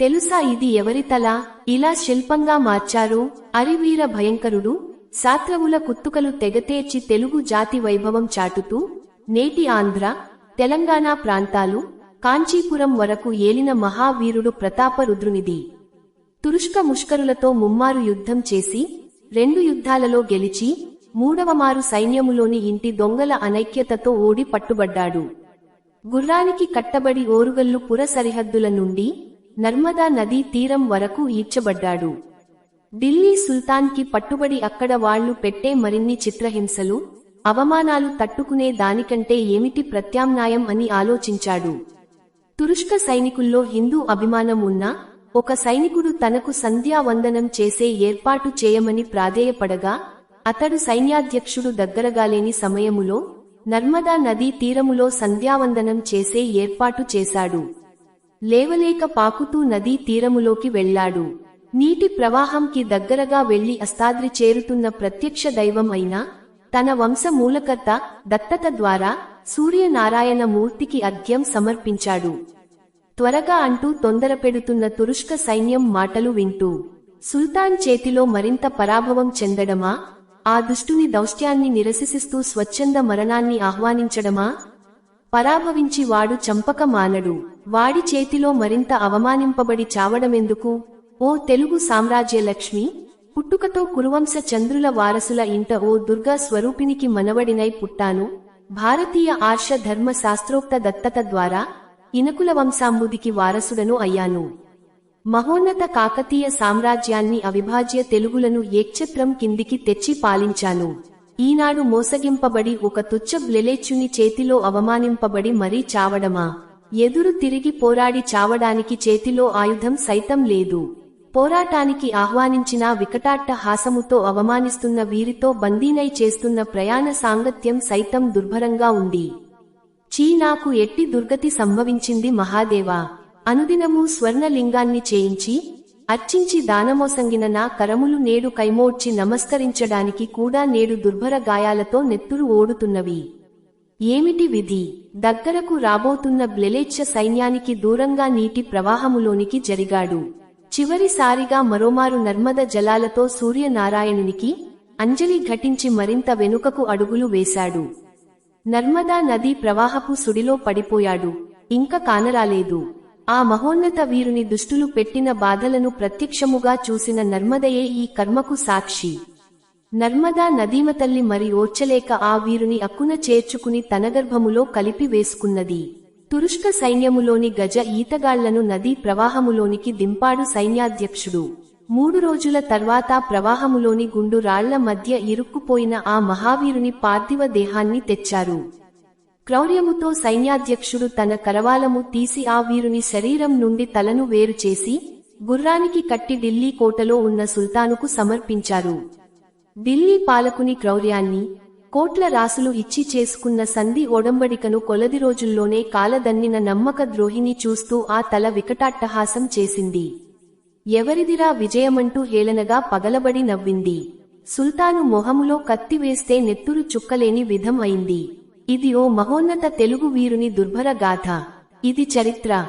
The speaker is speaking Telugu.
తెలుసా ఇది ఎవరి తల? ఇలా శిల్పంగా మార్చారు? అరివీర భయంకరుడు శాత్రవుల కుత్తుకలు తెగతేర్చి తెలుగు జాతి వైభవం చాటుతూ నేటి ఆంధ్ర తెలంగాణ ప్రాంతాలు కాంచీపురం వరకు ఏలిన మహావీరుడు ప్రతాప రుద్రునిది. తురుష్క ముష్కరులతో ముమ్మారు యుద్ధం చేసి రెండు యుద్ధాలలో గెలిచి మూడవమారు సైన్యములోని ఇంటి దొంగల అనైక్యతతో ఓడి పట్టుబడ్డాడు. గుర్రానికి కట్టబడి ఓరుగల్లు పుర సరిహద్దుల నుండి నర్మదా నదీ తీరం వరకు ఈడ్చబడ్డాడు. ఢిల్లీ సుల్తాన్కి పట్టుబడి అక్కడ వాళ్ళు పెట్టే మరిన్ని చిత్రహింసలు అవమానాలు తట్టుకునే దానికంటే ఏమిటి ప్రత్యామ్నాయం అని ఆలోచించాడు. తురుష్క సైనికుల్లో హిందూ అభిమానం ఉన్నా ఒక సైనికుడు తనకు సంధ్యావందనం చేసే ఏర్పాటు చేయమని ప్రాధేయపడగా అతడు సైన్యాధ్యక్షుడు దగ్గరగాలేని సమయములో నర్మదా నదీ తీరములో సంధ్యావందనం చేసే ఏర్పాటు చేశాడు. లేవలేక పాకుతూ నదీ తీరములోకి వెళ్ళాడు నీటి ప్రవాహంకి దగ్గరగా వెళ్ళి అస్తాద్రి చేరుతున్న ప్రత్యక్ష దైవం అయిన తన వంశ మూలకర్త దత్తత ద్వారా సూర్యనారాయణ మూర్తికి అర్ఘ్యం సమర్పించాడు. త్వరగా అంటూ తొందరపెడుతున్న తురుష్క సైన్యం మాటలు వింటూ సుల్తాన్ చేతిలో మరింత పరాభవం చెందడమా? ఆ దుష్టుని దౌష్ట్యాన్ని నిరసిస్తూ స్వచ్ఛంద మరణాన్ని ఆహ్వానించడమా? పరాభవించి వాడు చంపక మానడు వాడి చేతిలో మరింత అవమానింపబడి చావడమెందుకు? ఓ తెలుగు సామ్రాజ్యలక్ష్మి పుట్టుకతో కురువంశ చంద్రుల వారసుల ఇంట ఓ దుర్గా స్వరూపినికి మనవడినై పుట్టాను. భారతీయ ఆర్ష ధర్మ శాస్త్రోక్త దత్తత ద్వారా ఇనకుల వంశాంబుదికి వారసుడను అయ్యాను. మహోన్నత కాకతీయ సామ్రాజ్యాన్ని అవిభాజ్య తెలుగులను ఏక్షత్రం కిందికి తెచ్చి పాలించాను. ఈనాడు మోసగింపబడి ఒక తుచ్చ బ్లెలేచ్చుని చేతిలో అవమానింపబడి మరీ చావడమా? ఎదురు తిరిగి పోరాడి చావడానికి చేతిలో ఆయుధం సైతం లేదు. పోరాటానికి ఆహ్వానించిన వికటాట్ట హాసముతో అవమానిస్తున్న వీరితో బందీనై చేస్తున్న ప్రయాణ సాంగత్యం సైతం దుర్భరంగా ఉంది. చీ నాకు ఎట్టి దుర్గతి సంభవించింది మహాదేవా. అనుదినము స్వర్ణలింగాన్ని చేయించి అర్చించి దానమోసంగిన నా కరములు నేడు కైమోడ్చి నమస్కరించడానికి కూడా నేడు దుర్భర గాయాలతో నెత్తురు ఓడుతున్నవి. ఏమిటి విధి? దగ్గరకు రాబోతున్న బ్లెలేచ్ఛ సైన్యానికి దూరంగా నీటి ప్రవాహములోనికి జరిగాడు. చివరిసారిగా మరోమారు నర్మద జలాలతో సూర్యనారాయణునికి అంజలి ఘటించి మరింత వెనుకకు అడుగులు వేశాడు. నర్మదా నదీ ప్రవాహపు సుడిలో పడిపోయాడు. ఇంక కానరాలేదు. ఆ మహోన్నత వీరుని దుష్టులు పెట్టిన బాధలను ప్రత్యక్షముగా చూసిన నర్మదయే ఈ కర్మకు సాక్షి. నర్మదా నదీమతల్లి మరి ఓర్చలేక ఆ వీరుని అక్కున చేర్చుకుని తనగర్భములో కలిపి వేసుకున్నది. తురుష్క సైన్యములోని గజ ఈతగాళ్ళను నదీ ప్రవాహములోనికి దింపాడు సైన్యాధ్యక్షుడు. మూడు రోజుల తర్వాత ప్రవాహములోని గుండు రాళ్ళ మధ్య ఇరుక్కుపోయిన ఆ మహావీరుని పార్థివ దేహాన్ని తెచ్చారు. క్రౌర్యముతో సైన్యాధ్యక్షుడు తన కరవాలము తీసి ఆ వీరుని శరీరం నుండి తలను వేరు చేసి గుర్రానికి కట్టి ఢిల్లీ కోటలో ఉన్న సుల్తానుకు సమర్పించారు. ఢిల్లీ పాలకుని క్రౌర్యాన్ని కోట్ల రాసులు ఇచ్చి చేసుకున్న సంధి ఒడంబడికను కొలది రోజుల్లోనే కాలదన్నిన నమ్మక ద్రోహిని చూస్తూ ఆ తల వికటాట్టహాసం చేసింది. ఎవరిదిరా విజయమంటూ హేళనగా పగలబడి నవ్వింది. సుల్తాను మొహములో కత్తివేస్తే నెత్తురు చుక్కలేని విధం అయింది. ఇది ఓ మహోన్నత తెలుగు వీరుని దుర్భర గాథ. ఇది చరిత్ర.